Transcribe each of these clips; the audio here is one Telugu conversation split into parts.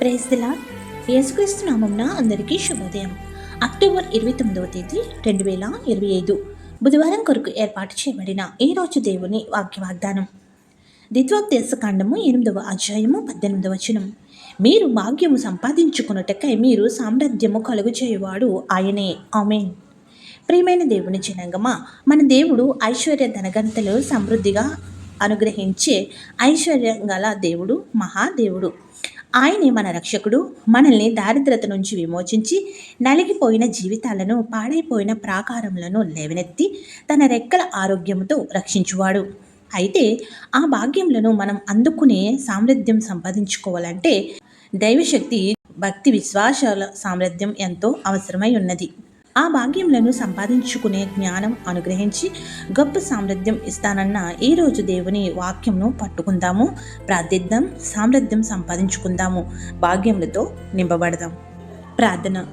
ప్రైజ్ దిలా యేసుక్రీస్తు నామంన అందరికీ శుభోదయం. అక్టోబర్ ఇరవై తొమ్మిదవ తేదీ రెండు వేల ఇరవై ఐదు బుధవారం కొరకు ఏర్పాటు చేయబడిన ఈ రోజు దేవుని వాక్య వాగ్దానం ఎనిమిదవ అధ్యాయము పద్దెనిమిదవ వచనం. మీరు భాగ్యము సంపాదించుకున్నటకై మీరు సామ్రాజ్యము కలుగు చేయువాడు ఆయనే. ఆమెన్. ప్రియమైన దేవుని జనాంగమా మన దేవుడు ఐశ్వర్య ధనగంతలు సమృద్ధిగా అనుగ్రహించే ఐశ్వర్యం గల దేవుడు మహాదేవుడు. ఆయనే మన రక్షకుడు? మనల్ని దారిద్రత నుంచి విమోచించి నలిగిపోయిన జీవితాలను పాడైపోయిన ప్రాకారములను లేవనెత్తి తన రెక్కల ఆరోగ్యంతో రక్షించువాడు. అయితే ఆ భాగ్యములను మనం అందుకునే సామర్థ్యం సంపాదించుకోవాలంటే దైవశక్తి భక్తి విశ్వాసాల సామర్థ్యం ఎంతో అవసరమై ఉన్నది. ఆ భాగ్యములను సంపాదించుకునే జ్ఞానం అనుగ్రహించి గొప్ప సామర్థ్యం ఇస్తానన్న ఈ రోజు దేవుని వాక్యంను పట్టుకుందాము. ప్రార్థిద్దాం సామర్థ్యం సంపాదించుకుందాము. భాగ్యములతో నింపబడదాం. ప్రార్థన.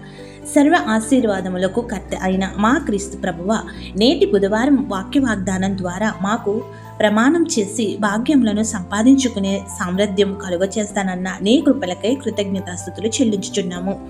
సర్వ ఆశీర్వాదములకు కర్త అయిన మా క్రీస్తు ప్రభువ నేటి బుధవారం వాక్య వాగ్దానం ద్వారా మాకు ప్రమాణం చేసి భాగ్యములను సంపాదించుకునే సామర్థ్యం కలుగచేస్తానన్న నీ కృపలకై కృతజ్ఞతాస్థుతులు చెల్లించుచున్నాము.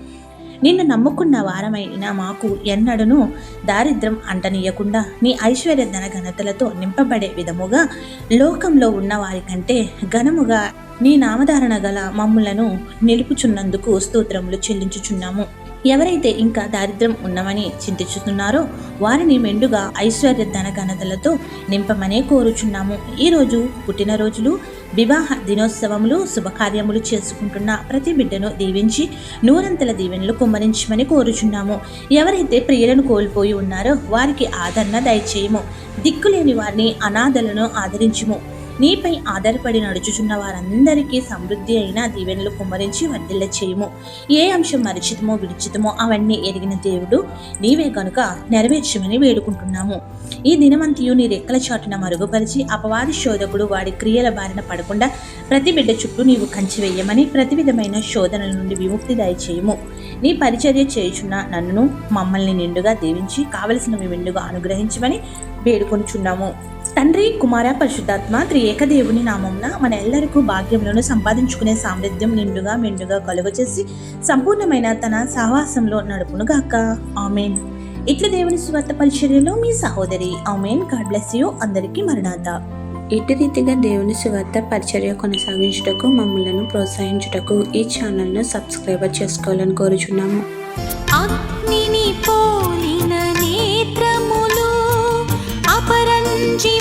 నిన్ను నమ్ముకున్న వారమైన మాకు ఎన్నడను దారిద్రం అంటనీయకుండా నీ ఐశ్వర్య ధన ఘనతలతో నింపబడే విధముగా లోకంలో ఉన్న వారి కంటే ఘనముగా నీ నామధారణ గల మమ్ములను నిలుపుచున్నందుకు స్తోత్రములు చెల్లించుచున్నాము. ఎవరైతే ఇంకా దారిద్ర్యం ఉన్నవని చింతిస్తున్నారో వారిని మెండుగా ఐశ్వర్య ధన ఘనతలతో నింపమనే కోరుచున్నాము. ఈరోజు పుట్టినరోజులు వివాహ దినోత్సవములు శుభకార్యములు చేసుకుంటున్న ప్రతి బిడ్డను దీవించి నూరంతల దీవెనలు కుమ్మరించమని కోరుచున్నాము. ఎవరైతే ప్రియులను కోల్పోయి ఉన్నారో వారికి ఆదరణ దయచేయము. దిక్కులేని వారిని అనాథలను ఆదరించుము. నీపై ఆధారపడి నడుచుచున్న వారందరికీ సమృద్ధి అయిన దీవెనలు కుమ్మరించి వర్ధిల్ల చేయము. ఏ అంశం మరిచితమో విడిచితమో అవన్నీ ఎరిగిన దేవుడు నీవే కనుక నెరవేర్చమని వేడుకుంటున్నాము. ఈ దినమంతియు నీ రెక్కల చాటున మరుగుపరిచి అపవాది శోధకుడు వాడి క్రియల బారిన పడకుండా ప్రతి బిడ్డ చుట్టూ నీవు కంచి వేయమని ప్రతి విధమైన శోధనల నుండి విముక్తి దయచేయము. నీ పరిచర్య చేయుచున్న నన్ను మమ్మల్ని నిండుగా దీవించి కావలసినవి నిండుగా అనుగ్రహించమని వేడుకొనుచున్నాము. తండ్రి కుమార పరిశుద్ధాత్మ త్రి ఏకదేవుని నామంన మన ఎల్లరికూ భాగ్యములను సంపాదించుకునే సామర్థ్యం నిండుగా మెండుగా కలుగచేసి సంపూర్ణమైన తన సహవాసంలో నడుపునుగాక ఆమెన్. ఇట్ల దేవుని స్వార్థ పరిచర్యలో మీ సహోదరి ఆమెన్. God bless you. అందరికీ మరణాత. ఇటు రీతిగా దేవుని సువార్త పరిచర్య కొనసాగించుటకు మమ్మలను ప్రోత్సహించుటకు ఈ ఛానల్ను సబ్స్క్రైబర్ చేసుకోవాలని కోరుచున్నాము. పోలిన నేత్రములు అపరంజి